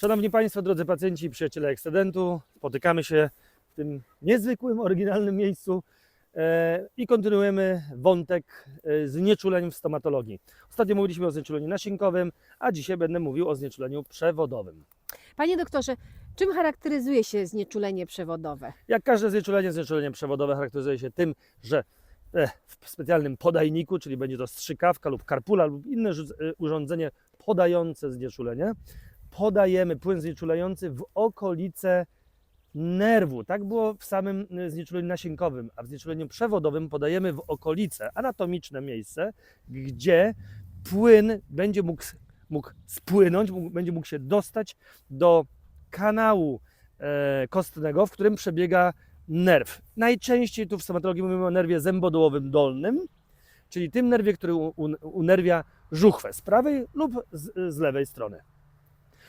Szanowni Państwo, drodzy pacjenci i przyjaciele ekscedentu, spotykamy się w tym niezwykłym, oryginalnym miejscu e, i kontynuujemy wątek e, znieczuleń w stomatologii. Ostatnio mówiliśmy o znieczuleniu nasienkowym, a dzisiaj będę mówił o znieczuleniu przewodowym. Panie doktorze, czym charakteryzuje się znieczulenie przewodowe? Jak każde znieczulenie, znieczulenie przewodowe charakteryzuje się tym, że e, w specjalnym podajniku, czyli będzie to strzykawka lub karpula lub inne urządzenie podające znieczulenie, podajemy płyn znieczulający w okolice nerwu. Tak było w samym e, znieczuleniu nasienkowym, a w znieczuleniu przewodowym podajemy w okolice, anatomiczne miejsce, gdzie płyn będzie mógł, mógł spłynąć, mógł, będzie mógł się dostać do kanału e, kostnego, w którym przebiega nerw. Najczęściej tu w stomatologii mówimy o nerwie zębodołowym dolnym, czyli tym nerwie, który unerwia żuchwę z prawej lub z, z lewej strony.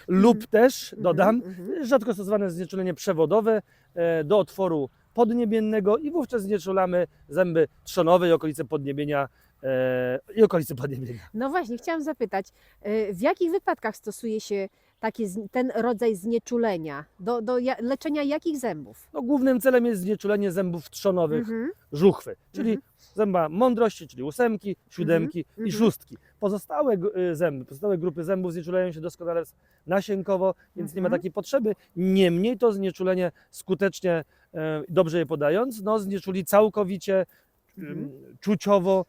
Lub też, dodam, Mhm, mhm. rzadko stosowane znieczulenie przewodowe e, do otworu podniebiennego i wówczas znieczulamy zęby trzonowe i okolice podniebienia e, i okolice podniebienia. No właśnie, chciałam zapytać, y, w jakich wypadkach stosuje się takie, z- ten rodzaj znieczulenia? Do, do leczenia jakich zębów? No, głównym celem jest znieczulenie zębów trzonowych Mhm. żuchwy, czyli Mhm. zęba mądrości, czyli ósemki, siódemki i mhm. szóstki. Pozostałe y, zęby, pozostałe grupy zębów znieczulają się doskonale nasienkowo, więc nie ma Mhm. takiej potrzeby. Niemniej to znieczulenie skutecznie, e, dobrze je podając, no, znieczuli całkowicie Mhm. czuciowo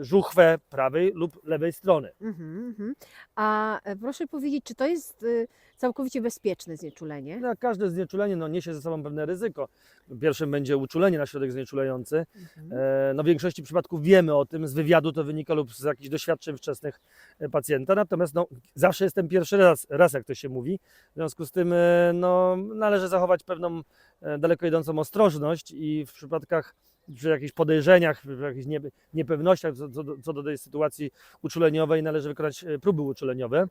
żuchwę prawej lub lewej strony. Mhm, mhm. A e, proszę powiedzieć, czy to jest y, całkowicie bezpieczne znieczulenie? No, każde znieczulenie no, niesie ze sobą pewne ryzyko. Pierwszym będzie uczulenie na środek znieczulający. Mhm. E, No w większości przypadków wiemy o tym, z wywiadu to wynika lub z jakichś doświadczeń wczesnych e, pacjenta, natomiast no, zawsze jest ten pierwszy raz, raz, jak to się mówi, w związku z tym no, należy zachować pewną daleko idącą ostrożność i w przypadkach, przy jakichś podejrzeniach, przy jakichś nie, niepewnościach co, co, do, co do tej sytuacji uczuleniowej należy wykonać e, próby uczuleniowe.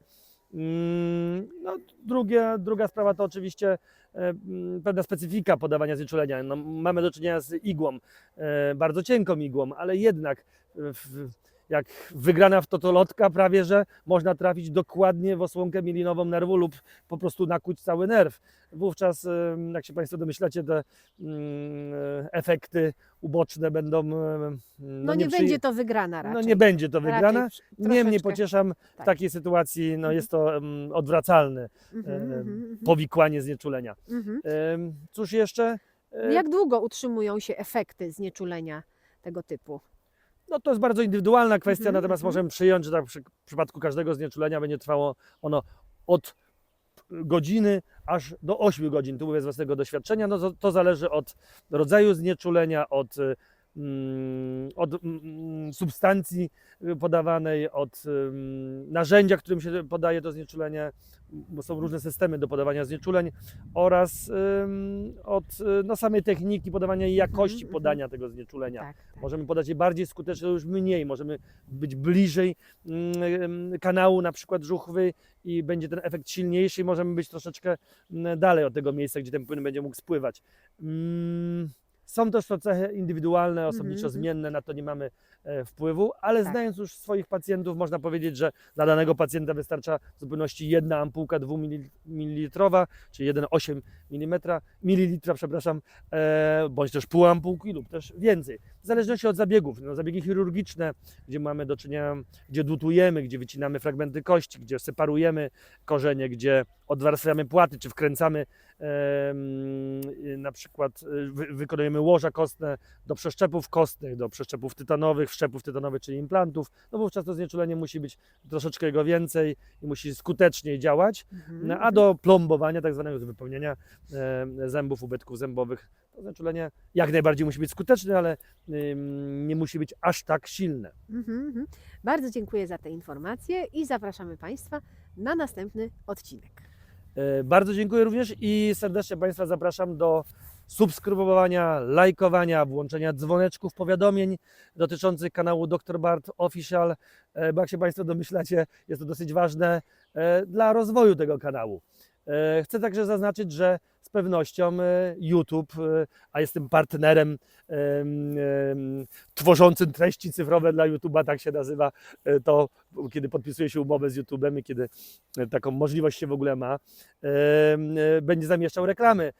Mm, No, drugie, druga sprawa to oczywiście e, mm, pewna specyfika podawania znieczulenia. No, mamy do czynienia z igłą, e, bardzo cienką igłą, ale jednak w, jak wygrana w totolotka prawie, że można trafić dokładnie w osłonkę mielinową nerwu lub po prostu nakuć cały nerw. Wówczas, e, jak się Państwo domyślacie, te mm, e, efekty uboczne będą... e, No, nie przyj- będzie to wygrana raczej. No nie będzie to wygrana. przy- Niemniej pocieszam, w tak. takiej sytuacji no, Mhm. jest to odwracalne Mhm, e, mhm, mhm, powikłanie znieczulenia. mhm. Cóż jeszcze? E, Jak długo utrzymują się efekty znieczulenia tego typu? No to jest bardzo indywidualna kwestia, Mhm, natomiast mhm. możemy przyjąć, że tak przy, w przypadku każdego znieczulenia będzie trwało ono od godziny aż do 8 godzin. Tu mówię z własnego doświadczenia. No to, to zależy od rodzaju znieczulenia, od, y, mm, od mm, substancji y, podawanej, od narzędzia, którym się podaje to znieczulenie, bo są różne systemy do podawania znieczuleń oraz od y, no, samej techniki podawania i jakości Mhm, mhm. podania tego znieczulenia. Tak, tak. Możemy podać je bardziej skutecznie lub mniej. Możemy być bliżej mm, kanału na przykład żuchwy i będzie ten efekt silniejszy i możemy być troszeczkę mm, dalej od tego miejsca, gdzie ten płyn będzie mógł spływać. Mm, Są też to cechy indywidualne, osobniczo mhm. zmienne, na to nie mamy e, wpływu, ale Tak. znając już swoich pacjentów, można powiedzieć, że dla danego pacjenta wystarcza w zupełności jedna ampułka 2 ml, czyli 1,8 mm, mililitra, przepraszam, e, bądź też pół ampułki lub też więcej. W zależności od zabiegów. No, zabiegi chirurgiczne, gdzie mamy do czynienia, gdzie dutujemy, gdzie wycinamy fragmenty kości, gdzie separujemy korzenie, gdzie odwarstwiamy płaty, czy wkręcamy y, na przykład y, wy, wykonujemy łoża kostne do przeszczepów kostnych, do przeszczepów tytanowych, wszczepów tytanowych, czyli implantów, no wówczas to znieczulenie musi być troszeczkę jego więcej i musi skuteczniej działać. Mhm, No, a do plombowania, tak zwanego wypełnienia e, zębów, ubytków zębowych, to znieczulenie jak najbardziej musi być skuteczne, ale nie musi być aż tak silne. Mhm, mhm. Bardzo dziękuję za te informacje i zapraszamy Państwa na następny odcinek. E, Bardzo dziękuję również i serdecznie Państwa zapraszam do subskrybowania, lajkowania, włączenia dzwoneczków, powiadomień dotyczących kanału Dr. Bart Official, e, bo jak się Państwo domyślacie, jest to dosyć ważne e, dla rozwoju tego kanału. E, Chcę także zaznaczyć, że pewnością e, YouTube, e, a jestem partnerem em, em, tworzącym treści cyfrowe dla YouTube'a, tak się nazywa e, to, kiedy podpisuje się umowę z YouTube'em i kiedy taką możliwość się w ogóle ma, będzie zamieszczał reklamy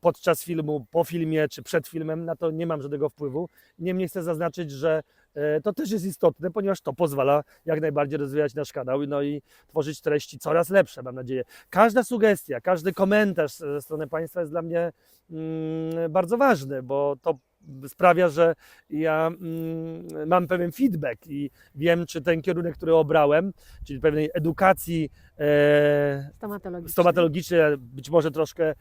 podczas filmu, po filmie czy przed filmem, na to nie mam żadnego wpływu. Niemniej chcę zaznaczyć, że to też jest istotne, ponieważ to pozwala jak najbardziej rozwijać nasz kanał no i tworzyć treści coraz lepsze, mam nadzieję. Każda sugestia, każdy komentarz ze strony Państwa jest dla mnie mm, bardzo ważny, bo to sprawia, że ja mm, mam pewien feedback i wiem, czy ten kierunek, który obrałem, czyli pewnej edukacji e, Stomatologiczny. stomatologicznej, być może troszkę e,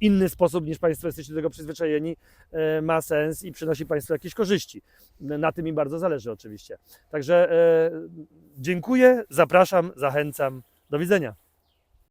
inny sposób niż Państwo jesteście do tego przyzwyczajeni, e, ma sens i przynosi Państwu jakieś korzyści. Na tym mi bardzo zależy oczywiście. Także e, dziękuję, zapraszam, zachęcam. Do widzenia.